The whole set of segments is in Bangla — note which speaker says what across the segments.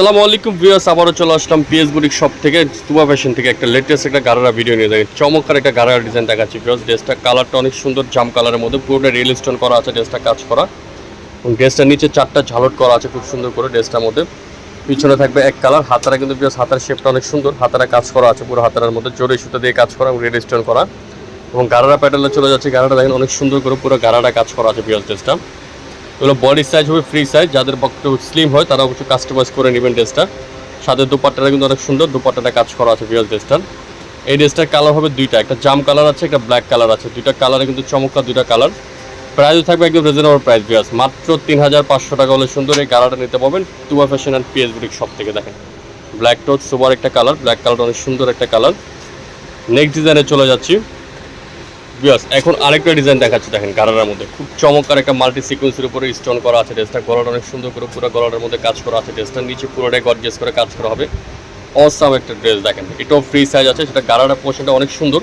Speaker 1: আসসালামু আলাইকুম ভিউয়ার্স, আবারও চলে আসলাম পিএস বুটিক শপ থেকে, তুবা ফ্যাশন থেকে। একটা লেটেস্ট একটা গারারা ভিডিও নিয়ে দেখেন। চমৎকার একটা গারারা ডিজাইন দেখাচ্ছি ভিউয়ার্স। ড্রেসটা কালারটা অনেক সুন্দর, জাম কালারের মধ্যে। পুরোটা রিয়েল স্টোন করা আছে ড্রেসটা কাজ করা। এবং ড্রেসটার নিচে চারটা ঝালট করা আছে, খুব সুন্দর করে ড্রেসটার মধ্যে। পিছনে থাকবে এক কালার হাতারা কিন্তু ভিউয়ার্স, হাতার শেপটা অনেক সুন্দর। হাতারা কাজ করা আছে, পুরো হাতারার মধ্যে। জোরে সুতো দিয়ে কাজ করা এবং রিয়েল স্টোন করা। এবং গারারা প্যাটার্নে চলে যাচ্ছে। গারাটা দেখেন অনেক সুন্দর করে পুরো গারাটা কাজ করা আছে ভিউয়ার্স ড্রেসটা এগুলো বডি সাইজ হবে ফ্রি সাইজ যাদের পক্ষে স্লিম হয় তারা অবশ্যই কাস্টমাইজ করে নেবেন ড্রেসটা সাথে দুপাট্টাটা কিন্তু অনেক সুন্দর দুপাট্টাটা কাজ করা আছে বিয়াস ড্রেসটার এই ড্রেসটার কালার হবে দুইটা, একটা জাম কালার আছে, একটা ব্ল্যাক কালার আছে। দুইটা কালারে কিন্তু চমৎকার দুইটা কালার প্রাইসও থাকবে একদম রিজনেবল প্রাইস বিয়াস মাত্র তিন হাজার পাঁচশো টাকা হলে সুন্দর এই কালারটা নিতে পারবেন টুয়া ফ্যাশন অ্যান্ড পিএস বুটিক সব থেকে, দেখেন। ব্ল্যাক টোট সুপার একটা কালার ব্ল্যাক কালার অনেক সুন্দর একটা কালার নেক্সট ডিজাইনে চলে যাচ্ছি। বিয়াস এখন আরেকটা ডিজাইন দেখাচ্ছি, দেখেন গারার মধ্যে। খুব চমৎকার একটা মাল্টি সিকোয়েন্সের উপরে স্টোন করা আছে ড্রেসটা। গলাটা অনেক সুন্দর করে পুরো গলার মধ্যে কাজ করা আছে ড্রেসটার নিচে পুরোটাই গর্জিয়াস করে কাজ করা হবে। অসাম একটা ড্রেস দেখেন। এটাও ফ্রি সাইজ আছে, সেটা গারাটা পোর্শনটা অনেক সুন্দর।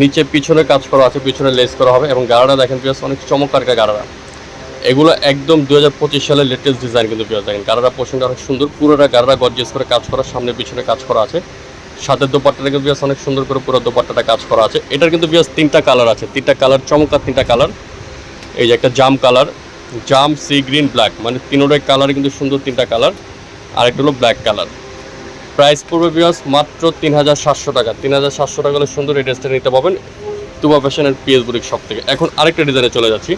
Speaker 1: নিচে পিছনে কাজ করা আছে, পিছনে লেস করা হবে। এবং গারাটা দেখেন বিয়াস অনেক চমৎকার একটা গারারা। এগুলো একদম দু হাজার পঁচিশ সালের লেটেস্ট ডিজাইন কিন্তু বিয়াস দেখেন। গারারা পোর্শনটা অনেক সুন্দর। পুরোটা গারারা গর্জিয়াস করে কাজ করা, সামনে পিছনে কাজ করা আছে। সাথে দোপাট্টাটা কিন্তু বিয়াস অনেক সুন্দর করে পুরো দোপাট্টাটা কাজ করা আছে। এটার কিন্তু বিয়াস তিনটা কালার আছে। তিনটা কালার চমৎকার তিনটা কালার এই যে একটা জাম কালার জাম সি গ্রিন ব্ল্যাক মানে তিনোটাই কালার কিন্তু সুন্দর তিনটা কালার আর একটা হলো ব্ল্যাক কালার প্রাইস পড়বে বিয়াস মাত্র তিন হাজার সাতশো টাকা। তিন হাজার সাতশো টাকা হলে সুন্দর এই ড্রেসটা নিতে পাবেন তুবা ফ্যাশনের পিএস বুটিক শপ থেকে। এখন আরেকটা ডিজাইনে চলে যাচ্ছি।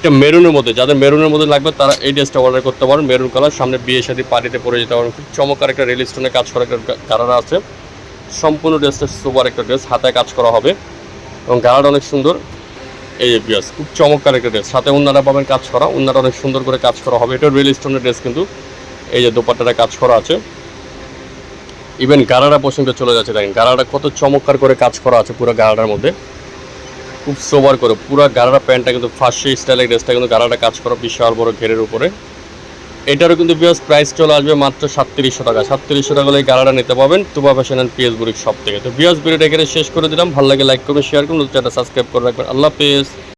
Speaker 1: এটা মেরুনের মধ্যে। যাদের মেরুনের মধ্যে লাগবে, তারা এই ড্রেসটা অর্ডার করতে পারেন। মেরুন কালার সামনে বিয়ে সাথে পার্টিতে পরে যেতে পারেন। খুব চমৎকার একটা রেল স্টোনে কাজ করা একটা কালার আছে। সম্পূর্ণ ড্রেসটা সুপার একটা ড্রেস, হাতায় কাজ করা হবে। এবং গালাটা অনেক সুন্দর। এই যে বিয়াস খুব চমৎকার একটা ড্রেস। সাথে অন্যরা পাবেন কাজ করা। অন্যরা অনেক সুন্দর করে কাজ করা হবে। এটা রিয়েল স্টোনের ড্রেস কিন্তু। এই যে দোপাট্টাটা কাজ করা আছে। ইভেন গারারা পছন্দ চলে যাচ্ছে। দেখেন গারাটা কত চমৎকার করে কাজ করা আছে পুরো গারাটার মধ্যে। খুব সোবার করে। পুরো গারারা প্যান্টটা কিন্তু ফার্স্ট স্টাইলের ড্রেসটা কিন্তু গারাটা কাজ করা বিশাল বড় ঘেরের উপরে। এটারও কিন্তু বিয়াস প্রাইস চলে আসবে মাত্র সাতত্রিশশো টাকা। সাতত্রিশশো টাকা হলে গাড়াটা নিতে পাবেন তুবা ফ্যাশন অ্যান্ড পিএস বুড়ির সব থেকে। তো বিয়াস ভিডিওটা এখানে শেষ করে দিলাম। ভালো লাগে লাইক করুন শেয়ার করুন। চ্যানেলটা সাবস্ক্রাইব করে রাখবেন। আল্লাহ পেস